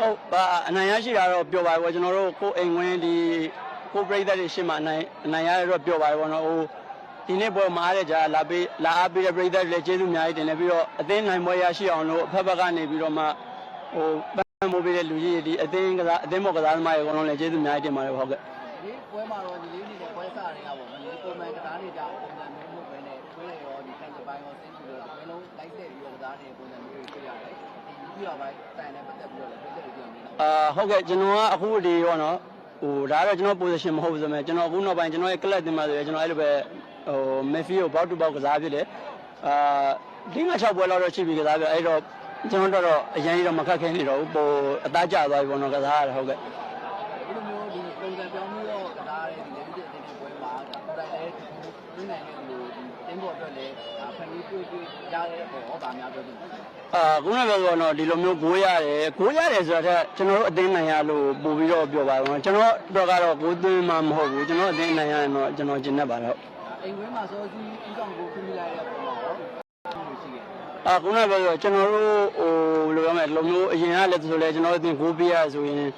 ဟုတ်ပါအနိုင်ရရှိတာတော့ပြောပါဘောကျွန်တော်တို့ကိုယ်အိမ်ဝင်ဒီကိုယ်ပြည်သက်တွေရှေ့မှာအနိုင်အနိုင်ရရတော့ပြောပါဘောနော်ဟိုဒီနေ့ပွဲမှာအားတဲ့ကြာလာပေးလာအားပေးတဲ့ပြည်သက်တွေလည်းကျေးဇူးအများကြီးတင်တယ်ပြီးတော့အသင်းနိုင်ပွဲရရှိအောင်လို့အဖက်ဖက်ကနေပြီးတော့မှဟိုပန်းမိုးပေးတဲ့လူကြီးတွေဒီအသင်းကစားအသင်းဘော်ကစားသမားတွေအကုန်လုံးလည်းကျေးဇူးအများကြီးတင်ပါတယ်ဟုတ်ကဲ့ဒီပွဲမှာတော့ဒီလေးနေတဲ့ပွဲစားတွေကပေါ့နော်ဒီပုံမှန်ကစားနေကြပုံစံမျိုးမျိုးပဲနဲ့ပွဲတွေရောဒီထိုင်ပိုင်းရောစင်းပြီးတော့ဘယ်လုံးလိုက်ဆက်ပြီးတော့ကစားနေတဲ့ပုံစံမျိုးတွေတွေ့ရတယ်ဒီ ပြီးတော့ပိုင်းတိုင်နဲ့ပတ်သက်ပြီးတော့လည်းပြည်သက်တွေပြောနေတာအာဟုတ်ကဲ့ကျွန်တော်ကအခုဒီရောနော်ဟိုဒါကတော့ကျွန်တော် position မဟုတ်ဘူးဆိုမဲ့ကျွန်တော်အခုနောက်ပိုင်းကျွန်တော်ရဲ့ club တင်မှာဆိုရင်ကျွန်တော်အဲ့လိုပဲဟို Messi ကိုဘောက်တူဘောက်ကစားဖြစ်တယ်အာဒီမှာ6ပွဲလောက်တော့ရှိပြီကစားပြအဲ့တော့ကျွန်တော်တော့အရင်ကြီးတော့မခက်ခဲနေတော့ဘူးပိုအသားကျသွားပြီပေါ့နော်ကစားရတယ်ဟုတ်ကဲ့ဒီလိုမျိုးဒီပုံစံပြောင်းပြီးတော့ကစားတဲ့ဒီလေးတဲ့တဲ့ပွဲမှာကိုယ်တိုင်လည်းတွင်းနိုင်တဲ့လူဒီ တင်းပေါ်အတွက်လည်းဖန်ပြီးတွေ့တွေ့ရတဲ့ပေါ်ဟောတာများပြောတယ်အာခုနကပြောတော့ဒီလိုမျိုးဂိုးရတယ်ဂိုးရတယ်ဆိုတော့ကျွန်တော်တို့အသင်းနိုင်ရလို့ပို့ပြီးတော့ပြောပါတော့ကျွန်တော်တော့ကတော့ဂိုးသွင်းမှမဟုတ်ဘူးကျွန်တော်အသင်းနိုင်ရရင်တော့ကျွန်တော်ကျင်တတ်ပါတယ်ဟုတ်အိမ်ဝင်းမှာစောကြီးဥဆောင်ကိုခွင့်ပြုလိုက်တဲ့ပုံမှာရောရှိတယ်အာခုနကပြောကျွန်တော်တို့ဟိုဘယ်လိုပြောမလဲလုံမျိုးအရင်ကလည်းဆိုလဲကျွန်တော်တို့အတင်ကိုပေးရဆိုရင်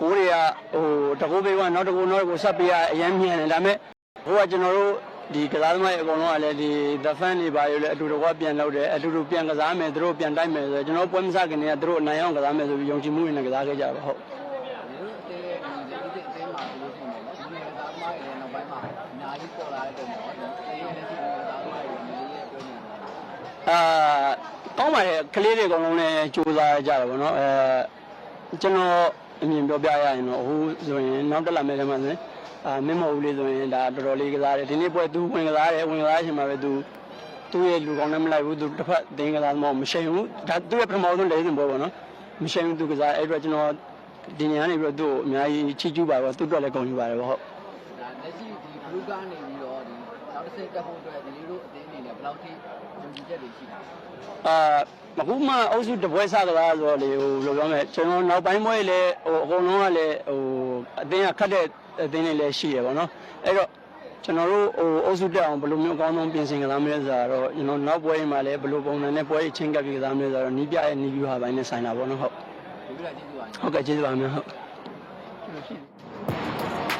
ကိုတွေကဟိုတကူပေးကနောက်တကူနောက်တကူဆက်ပေးရအရင်မြင်တယ်ဒါပေမဲ့ဟိုကကျွန်တော်တို့ ဒီကစားသမားတွေအကုန်လုံးကလည်းဒီ the fan တွေပါရလည်းအတူတကွပြန်လုပ်တယ်အတူတူပြန်ကစားမယ်သူတို့ပြန်တိုက်မယ်ဆိုတော့ကျွန်တော်ပွဲမစခင်တည်းကသူတို့အနိုင်အောင်ကစားမယ်ဆိုပြီးယုံကြည်မှုနဲ့ကစားခဲ့ကြပါဟုတ်ဒီလိုအသေးလေးဒီလေးတဲ့အသေးမှာလို့ရှိနေတယ်ဒီနေ့ကစားသမားတွေလည်းနောက်ပိုင်းမှာအများကြီးပေါ်လာတဲ့ပုံမှာဒီအသေးလေးရှိတဲ့ကစားသမားတွေလည်းလေးရဲ့ပြောနေတာအာကောင်းပါတယ်ကလေးတွေအကုန်လုံးလည်းစူးစမ်းကြတယ်ဗောနော်အဲကျွန်တော်အမြင်ပြောပြရရင်တော့အခုဆိုရင်နောက်တက်လာမယ့်ထဲမှာဆိုရင် အာမင်းမဟုတ်လေးဆိုရင်ဒါတော်တော်လေးကစားတယ်ဒီနေ့ပွဲသူဝင်ကစားတယ်ဝင်ကစားရှင်မှာပဲသူသူ့ရဲ့လူကောင်းနဲ့မလိုက်ဘူးသူတစ်ဖက်တင်းကစားမှမရှိဘူးဒါသူ့ရဲ့ပထမဆုံးလေစဉ်ပွဲပေါ့နော်မရှိဘူးသူကစားအဲ့အတွက်ကျွန်တော်ဒီနေရာနေပြီးတော့သူ့ကိုအများကြီးချီးကျူးပါတော့သူ့အတွက်လည်းဂုဏ်ယူပါတယ်ဗောဟုတ်ဒါလက်ရှိဒီဘလူးကနေပြီးတော့ဒီ နောက်တစ်ဆင့်တက်ဖို့အတွက်ဒီလေးတို့အသေးအနေနဲ့ဘယ်လောက်ထိယုံကြည်ချက်တွေရှိတာအာအခုမှအုပ်စုတပွဲစားကလားဆိုတော့လေဟိုဘယ်လိုပြောမလဲကျွန်တော်နောက်ပိုင်းပွဲလည်းဟိုအကုန်လုံးကလည်းဟိုအတင်းကခတ်တဲ့အတင်းတွေလည်းရှိရပါတော့အဲ့တော့ကျွန်တော်တို့ဟိုအုပ်စုတက်အောင်ဘယ်လိုမျိုးအကောင်းဆုံးပြင်ဆင်ကစားမလဲဆိုတော့ကျွန်တော်နောက်ပွဲမှာလည်းဘယ်လိုပုံစံနဲ့ပွဲချင်းကပ်ပြီးကစားမလဲဆိုတော့နီးပြရဲ့နီးပြဟာပိုင်းနဲ့ဆိုင်တာပေါ့နော်ဟုတ်ဒီလိုကျေးဇူးပါဟုတ်ကဲ့ကျေးဇူးပါများဟုတ်